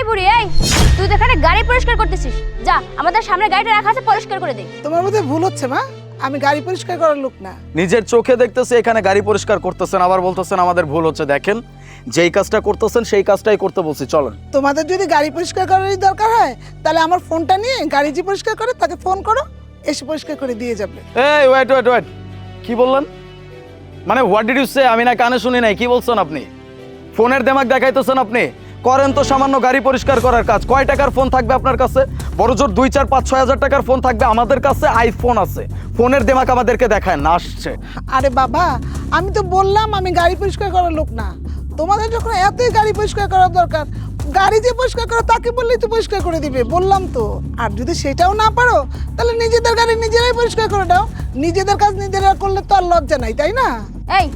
এই বুড়ি এই তুই তো এখানে গাড়ি পরিষ্কার করতেছিস। যা আমাদের সামনে গাড়িটা রাখা আছে পরিষ্কার করে দে। তোমার মধ্যে ভুল হচ্ছে মা। আমি গাড়ি পরিষ্কার করার লোক না। নিজের চোখে দেখতেছে এখানে গাড়ি পরিষ্কার করতেছেন আবার বলতেছেন আমাদের ভুল হচ্ছে দেখেন। যেই কাজটা করতেছেন সেই কাজটাই করতে বলছি চলেন। তোমাদের যদি গাড়ি পরিষ্কার করারই দরকার হয় তাহলে আমার ফোনটা নিয়ে গাড়ি যে পরিষ্কার করে তাকে ফোন করো এসে পরিষ্কার করে দিয়ে যাবে। এই ওয়েট ওয়েট ওয়েট কি বললেন? মানে হোয়াট ডিড ইউ সে আমি না কানে শুনি নাই কি বলছেন আপনি? ফোনের দেমাক দেখাইতেছেন আপনি? করেন তো সামান্য গাড়ি পরিষ্কার করার কাজ। কয় টাকার ফোন থাকবে আপনার কাছে? বড় জোর দুই চার পাঁচ ছয় হাজার টাকার ফোন থাকবে আমাদের কাছে আইফোন আছে। ফোনের দেমাক আমাদেরকে দেখায় না আসছে। আরে বাবা আমি তো বললাম আমি গাড়ি পরিষ্কার করার লোক না। তোমাদের যখন এতই গাড়ি পরিষ্কার করার দরকার গাড়ি যে পরিষ্কার করো তাকে বললেই তো পরিষ্কার করে দিবে বললাম তো। আর যদি সেটাও না পারো তাহলে নিজেদের গাড়ি নিজেরাই পরিষ্কার করে দাও। নিজেদের কাজ নিজেরা করলে তো আর লজ্জা নাই তাই না? এই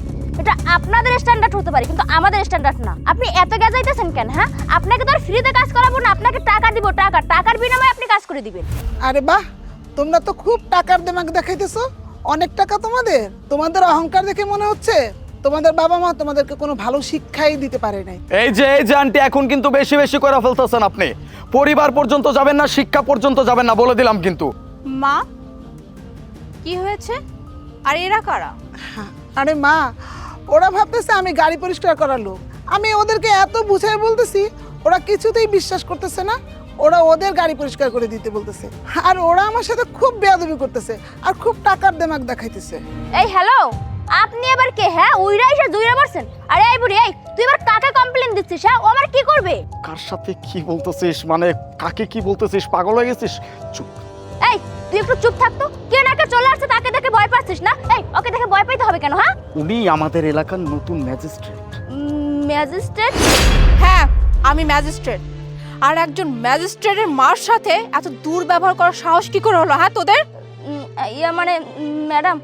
এটা আপনাদের স্ট্যান্ডার্ড হতে পারে কিন্তু আমাদের স্ট্যান্ডার্ড না। আপনি এত গেজাইতেছেন কেন হ্যাঁ? আপনাকে তো আর ফ্রিতে কাজ করাবো না আপনাকে টাকা দিব টাকা টাকার বিনিময়ে আপনি কাজ করে দিবেন। আরে বাহ তোমরা তো খুব টাকার দেমাক দেখাইতেছো। অনেক টাকা তোমাদের তোমাদের অহংকার দেখে মনে হচ্ছে তোমাদের বাবা মা তোমাদেরকে কোনো ভালো শিক্ষাই দিতে পারে নাই। এই যে এই যে আন্টি এখন কিন্তু বেশি বেশি করে ফেলতেছেন আপনি। পরিবার পর্যন্ত যাবেন না শিক্ষা পর্যন্ত যাবেন না বলে দিলাম কিন্তু। মা কি হয়েছে? আর এরা কারা? হ্যাঁ, আরে মা ওরা ভাবতেছে আমি গাড়ি পরিষ্কার করার লোক। আমি ওদেরকে এত বুঝাই বলতেছি ওরা কিছুতেই বিশ্বাস করতেছে না ওরা ওদের গাড়ি পরিষ্কার করে দিতে বলতেছে। আর ওরা আমার সাথে খুব বেয়াদবি করতেছে আর খুব টাকার দেমাক দেখাইতেছে। এই হ্যালো? আপনি এবার কে হ্যাঁ? উইরা এসে দুইরা পারছেন আরে এই বুড়ি এই তুই এবার কাকে কমপ্লেন দিচ্ছিস হ্যাঁ? ও আবার কি করবে? কার সাথে কি বলতেছিস? মানে কাকে কি বলতেছিস? পাগল হয়ে গেছিস? চুপ। এই তুই একটু চুপ থাকতো কে নাকে চলে আসছে তাকে দেখে ভয় পাচ্ছিস না? এই ওকে দেখে ভয় পাইতে হবে কেন হ্যাঁ? উনি আমাদের এলাকার নতুন ম্যাজিস্ট্রেট। ম্যাজিস্ট্রেট? হ্যাঁ আমি ম্যাজিস্ট্রেট। আর একজন ম্যাজিস্ট্রেটের মার সাথে এত দুর্ব্যবহার করার সাহস কি করে হলো হ্যাঁ তোদের? ইয়া মানে ম্যাডাম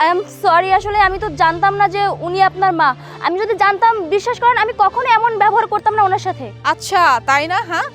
আই এম সরি আসলে আমি তো জানতাম না যে উনি আপনার মা। আমি যদি জানতাম বিশ্বাস করেন আমি কখনো এমন ব্যবহার করতাম না ওনার সাথে। আচ্ছা তাই না হ্যাঁ?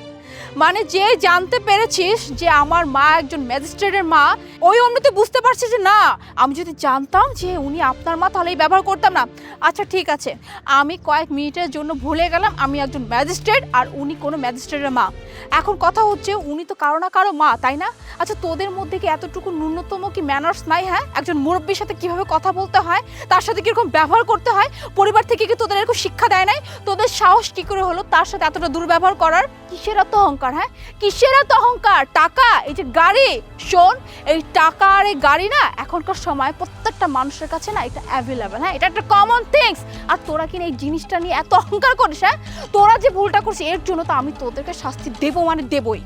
মানে যে জানতে পেরেছিস যে আমার মা একজন ম্যাজিস্ট্রেটের মা, ওই অমনিতে বুঝতে পারছিস যে না, আমি যদি জানতাম যে উনি আপনার মা, তাহলে ব্যবহার করতাম না। আচ্ছা ঠিক আছে। আমি কয়েক মিনিটের জন্য ভুলে গেলাম, আমি একজন ম্যাজিস্ট্রেট আর উনি কোনো ম্যাজিস্ট্রেটের মা। এখন কথা হচ্ছে উনি তো কারও না কারও মা, তাই না? আচ্ছা তোদের মধ্যে কি এতটুকু ন্যূনতম কি ম্যানার্স নাই হ্যাঁ? একজন মুরব্বীর সাথে কীভাবে কথা বলতে হয়, তার সাথে কীরকম ব্যবহার করতে হয়, পরিবার থেকে কি তোদের এরকম শিক্ষা দেয় নাই? তোদের সাহস কি করে হলো তার সাথে এতটা দুর্ব্যবহার করার? কিসের এত অহংকার হ্যাঁ? কিসের এত অহংকার? টাকা, এই যে গাড়ি, শোন, এই টাকা আর এই গাড়ি না, এখনকার সময় প্রত্যেকটা মানুষের কাছে না এটা অ্যাভেলেবেল হ্যাঁ? এটা একটা কমন থিংস আর তোরা কিনা এই জিনিসটা নিয়ে এত অহংকার করিস হ্যাঁ? তোরা যে ভুলটা করছিস এর জন্য তো আমি তোদেরকে শাস্তি দেবো মানে দেবই।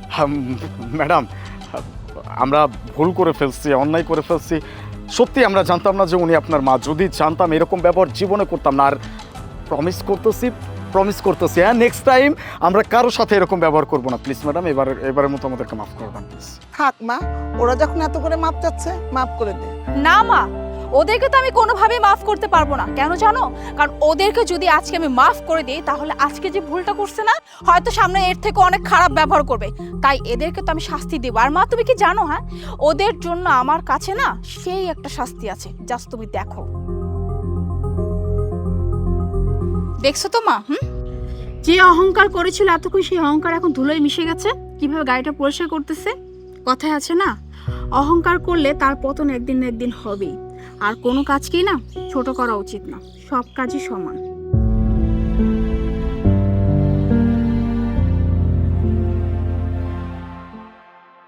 ম্যাডাম আমরা ভুল করে ফেলছি অন্যায় করে ফেলছি। সত্যি আমরা জানতাম না যে উনি আপনার মা। যদি জানতাম এরকম ব্যবহার জীবনে করতাম না আর প্রমিস করতেছি প্রমিস করতেছি হ্যাঁ নেক্সট টাইম আমরা কারও সাথে এরকম ব্যবহার করব না। প্লিজ ম্যাডাম এবার এবারের মতো আমাদেরকে মাফ করবেন প্লিজ থাক মা ওরা যখন এত করে মাপ চাচ্ছে মাফ করে দে। না মা ওদেরকে তো আমি কোনোভাবেই মাফ করতে পারব না। কেন জানো? কারণ ওদেরকে যদি আজকে আমি মাফ করে দিই, তাহলে আজকে যে ভুলটা করছে না, হয়তো সামনে এর থেকে অনেক খারাপ ব্যবহার করবে। তাই এদেরকে তো আমি শাস্তি দেবো। আর মা, তুমি কি জানো হ্যাঁ? ওদের জন্য আমার কাছে না সেই একটা শাস্তি আছে। জাস্ট তুমি দেখো। দেখছ তো মা? হুম? যে অহংকার করেছিল এতক্ষণ সেই অহংকার এখন ধুলোয় মিশে গেছে। কীভাবে গাড়িটা পরিষ্কার করতেছে? কথায় আছে না, অহংকার করলে তার পতন একদিন না একদিন হবেই। আর কোনো কাজকেই না ছোট করা উচিত না। সব কাজই সমান।